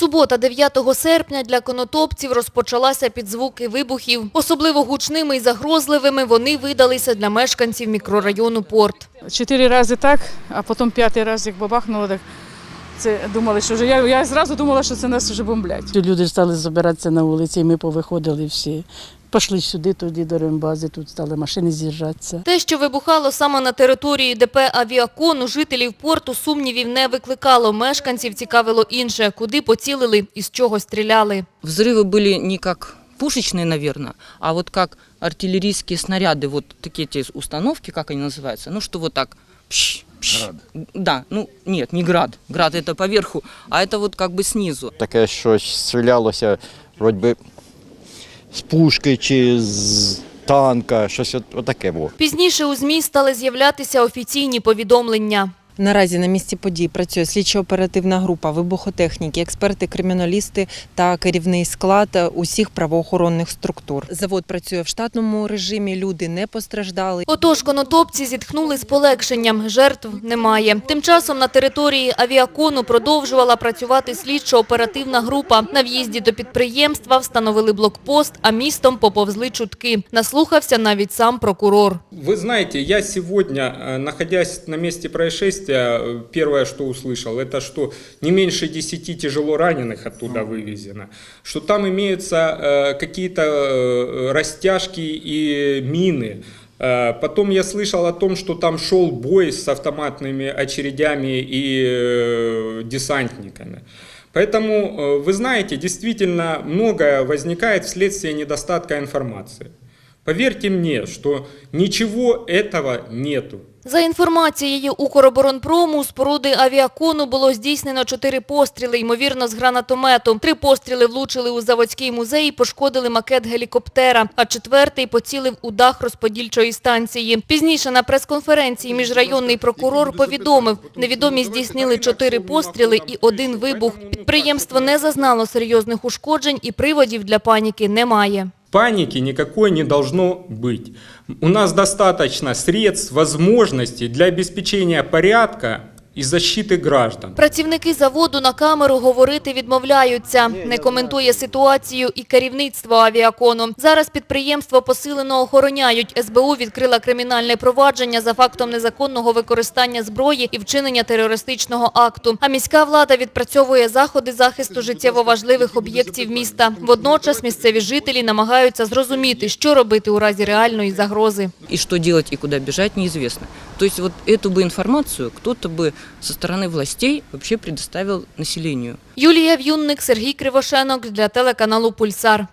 Субота, 9 серпня, для конотопців розпочалася під звуки вибухів. Особливо гучними і загрозливими вони видалися для мешканців мікрорайону Порт. Чотири рази так, а потім п'ятий раз, як бабахнуло, так це думали, що вже я, я зразу думала, що це нас вже бомблять. Люди стали збиратися на вулиці, і ми повиходили всі. Пішли сюди, тоді до рембази, тут стали машини з'їжджатися. Те, що вибухало саме на території ДП «Авіакон», у жителів порту сумнівів не викликало. Мешканців цікавило інше, куди поцілили і з чого стріляли. Взрывы были не как пушечные, наверное, а вот как артиллерийские снаряды, вот такие эти установки, как они называются, ну что вот так. пш, пш. Да, ну нет, не град. Град это поверху, а это вот как бы снизу. таке щось стрілялося, вроді би, з пушки чи з танка, щось от, отаке було. Пізніше у ЗМІ стали з'являтися офіційні повідомлення. Наразі на місці подій працює слідчо-оперативна група, вибухотехніки, експерти, криміналісти та керівний склад усіх правоохоронних структур. Завод працює в штатному режимі, люди не постраждали. Отож, конотопці зітхнули з полегшенням, жертв немає. Тим часом на території авіакону продовжувала працювати слідчо-оперативна група. На в'їзді до підприємства встановили блокпост, а містом поповзли чутки. Наслухався навіть сам прокурор. Вы знаете, я сегодня, э, находясь на месте происшествия, э, первое, что услышал, это что не меньше 10 тяжело раненых оттуда вывезено, что там имеются э, какие-то э, растяжки и мины. Потом я слышал о том, что там шел бой с автоматными очередями и десантниками. Поэтому, вы знаете, действительно многое возникает вследствие недостатка информации. Поверьте мне, что ничего этого нету. За інформацією Укроборонпрому, у споруди авіакону було здійснено чотири постріли, ймовірно, з гранатомету. Три постріли влучили у заводський музей і пошкодили макет гелікоптера, а четвертий поцілив у дах розподільчої станції. Пізніше на прес-конференції міжрайонний прокурор повідомив, невідомі здійснили чотири постріли і один вибух. Підприємство не зазнало серйозних ушкоджень і приводів для паніки немає. Паники никакой не должно быть. У нас достаточно средств, возможностей для обеспечения порядка и защиты граждан. Працівники заводу на камеру говорити відмовляються. Не коментує ситуацію і керівництво авіакону. Зараз підприємство посилено охороняють. СБУ відкрила кримінальне провадження за фактом незаконного використання зброї і вчинення терористичного акту. А міська влада відпрацьовує заходи захисту життєво важливих об'єктів міста. Водночас місцеві жителі намагаються зрозуміти, що робити у разі реальної загрози. И что делать и куда бежать, неизвестно. То есть вот эту бы информацию кто-то бы со стороны властей вообще предоставил населению. Юлія В'юнник, Сергій Кривошенок для телеканалу Пульсар.